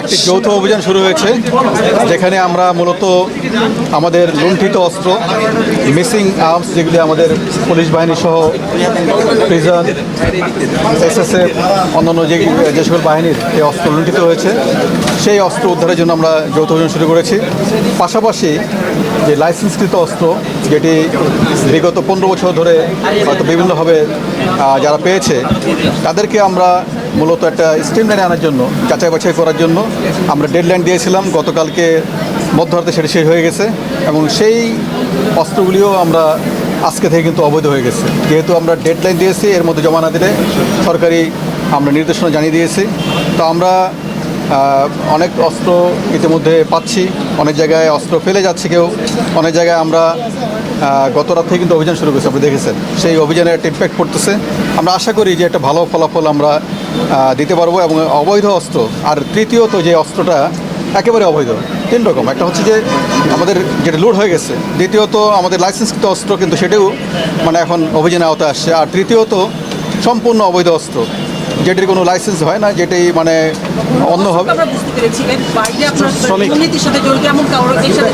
একটি যৌথ অভিযান শুরু হয়েছে, যেখানে আমরা মূলত আমাদের লুণ্ঠিত অস্ত্র মিসিং আর্মস যেগুলি আমাদের পুলিশ বাহিনী সহ প্রিজন এসএসএফ অন্যান্য যে যে সকল বাহিনীর এই অস্ত্র লুণ্ঠিত হয়েছে, সেই অস্ত্র উদ্ধারের জন্য আমরা যৌথ অভিযান শুরু করেছি। পাশাপাশি যে লাইসেন্সকৃত অস্ত্র, যেটি বিগত পনেরো বছর ধরে হয়তো বিভিন্নভাবে যারা পেয়েছে, তাদেরকে আমরা মূলত একটা স্ট্রিমলাইনে আনার জন্য, যাচাই বাছাই করার জন্য আমরা ডেডলাইন দিয়েছিলাম, গতকালকে মধ্যরাতে সেটা শেষ হয়ে গেছে এবং সেই অস্ত্রগুলিও আমরা আজকে থেকে কিন্তু অবৈধ হয়ে গেছে। যেহেতু আমরা ডেডলাইন দিয়েছি, এর মধ্যে জমা না দিলে সরকারি আমরা নির্দেশনা জানিয়ে দিয়েছি। তো আমরা অনেক অস্ত্র ইতিমধ্যে পাচ্ছি, অনেক জায়গায় অস্ত্র ফেলে যাচ্ছে কেউ, অনেক জায়গায় আমরা গত রাত থেকে কিন্তু অভিযান শুরু করেছি, আপনি দেখেছেন। সেই অভিযানে একটা ইম্প্যাক্ট পড়তেছে। আমরা আশা করি যে একটা ভালো ফলাফল আমরা দিতে পারব এবং অবৈধ অস্ত্র, আর তৃতীয়ত যে অস্ত্রটা একেবারে অবৈধ, তিন রকম। একটা হচ্ছে যে আমাদের যেটা লোড হয়ে গেছে, দ্বিতীয়ত আমাদের লাইসেন্সকৃত অস্ত্র কিন্তু সেটাও মানে এখন অভিযানে আওতায় আসছে, আর তৃতীয়ত সম্পূর্ণ অবৈধ অস্ত্র। যেটির কোনো লাইসেন্স হয় না যেটি মানে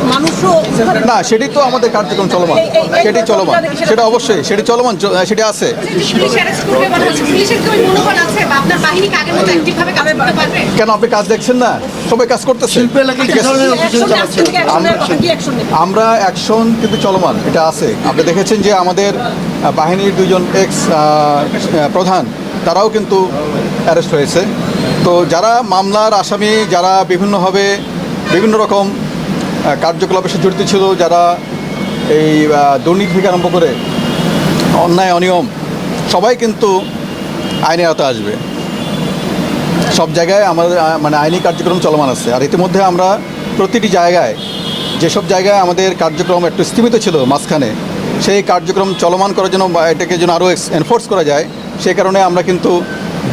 মানুষও উদ্ধারের- না সেটি তো আমাদের কার্যক্রম চলমান। সেটি চলমান। সেটা অবশ্যই সেটি চলমান সেটি আছে। কেন আপনি কাজ দেখছেন না? সবাই কাজ করতেছে? আমরা অ্যাকশন কিন্তু চলমান এটা আছে। আপনি দেখেছেন যে আমাদের বাহিনীর দুজন এক্স প্রধান তারাও কিন্তু অ্যারেস্ট হয়েছে। তো যারা মামলার আসামি, যারা বিভিন্নভাবে বিভিন্ন রকম কার্যকলাপের সাথে জড়িত ছিল, যারা এই দুর্নীতি থেকে আরম্ভ করে অন্যায়, অনিয়ম, সবাই কিন্তু আইনের আওতায় আসবে। সব জায়গায় আমাদের মানে আইনি কার্যক্রম চলমান আছে। আর ইতিমধ্যে আমরা প্রতিটি জায়গায়, যেসব জায়গায় আমাদের কার্যক্রম একটু স্থিমিত ছিল, মাঝখানে, সেই কার্যক্রম চলমান করার জন্য এটাকে যেন আরও এনফোর্স করা যায় সেই কারণে আমরা কিন্তু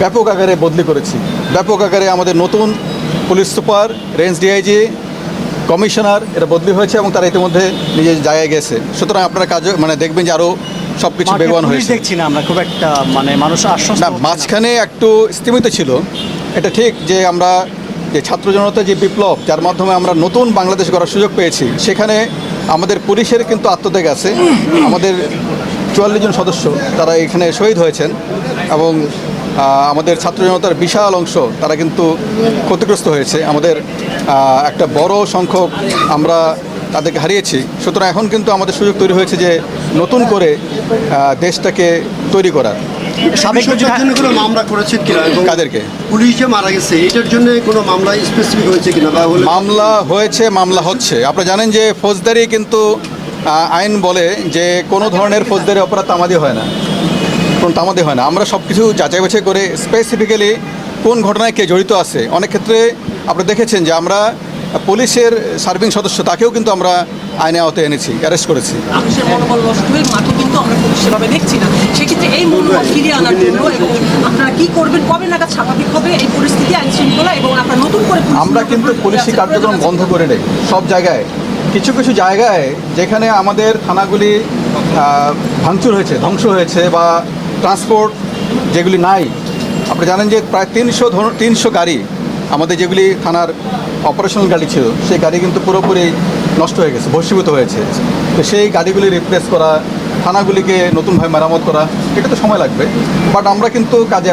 ব্যাপক আকারে বদলি করেছি। ব্যাপক আকারে আমাদের নতুন police super range DIG commissioner এটা বদলি হয়েছে এবং তারা ইতিমধ্যে নিজের জায়গায় গেছে। সুতরাং আপনারা কাজ মানে দেখবেন যে আরও সব কিছু বেগবান হয়েছে। দেখছি না আমরা খুব একটা মানে মানুষ আশ্বস্ত না মাঝখানে একটু স্থিমিত ছিল। এটা ঠিক যে আমরা যে ছাত্র জনতা যে বিপ্লব যার মাধ্যমে আমরা নতুন বাংলাদেশ গড়ার সুযোগ পেয়েছি সেখানে আমাদের পুলিশের কিন্তু আত্মত্যাগ আছে। আমাদের চুয়াল্লিশ জন সদস্য তারা এখানে শহীদ হয়েছেন এবং আমাদের ছাত্র জনতার বিশাল অংশ তারা কিন্তু ক্ষতিগ্রস্ত হয়েছে। আমাদের একটা বড় সংখ্যক আমরা তাদেরকে হারিয়েছি। সুতরাং এখন কিন্তু আমাদের সুযোগ তৈরি হয়েছে যে নতুন করে দেশটাকে তৈরি করার। সাবেক বিষয়টার জন্য কোনো মামলা করেছেন কিনা এবং কাদেরকে? পুলিশ যে মারা গেছে এটার জন্য কোনো মামলা স্পেসিফিক হয়েছে কিনা বা মামলা হয়েছে মামলা হচ্ছে। আপনারা জানেন যে ফৌজদারি কিন্তু আইন বলে যে কোনো ধরনের ফৌজদারি অপরাধ তামাদি হয় না। কোন তামাদি হয় না। আমরা সব কিছু যাচাই বাছাই করে স্পেসিফিক্যালি কোন ঘটনায় কে জড়িত আছে। অনেক ক্ষেত্রে আপনি দেখেছেন যে আমরা পুলিশের সার্ভিং সদস্য তাকেও কিন্তু আমরা আইনে আওতায় এনেছি অ্যারেস্ট করেছি। মানুষের মনোবল নষ্ট হয়ে মাঠে কিন্তু আমরা সেভাবে দেখছি না। সেক্ষেত্রে এই মনোবল ফিরিয়ে আনার জন্য এবং আপনারা কি করবেন কবে নাগাদ স্বাভাবিক হবে এই পরিস্থিতি আইন শৃঙ্খলা এবং আপনারা নতুন করে আমরা কিন্তু পুলিশি কার্যক্রম বন্ধ করে নেই সব জায়গায় কিছু কিছু জায়গায় যেখানে আমাদের থানাগুলি ভাঙচুর হয়েছে, ধ্বংস হয়েছে বা ট্রান্সপোর্ট যেগুলি নাই। আপনি জানেন যে প্রায় তিনশো তিনশো গাড়ি আমাদের যেগুলি থানার অপারেশনাল গাড়ি ছিল, সেই গাড়ি কিন্তু পুরোপুরি নষ্ট হয়ে গেছে, ভস্মীভূত হয়েছে। তো সেই গাড়িগুলি রিপ্লেস করা, থানাগুলিকে নতুনভাবে মেরামত করা, এটা তো সময় লাগবে। বাট আমরা কিন্তু কাজে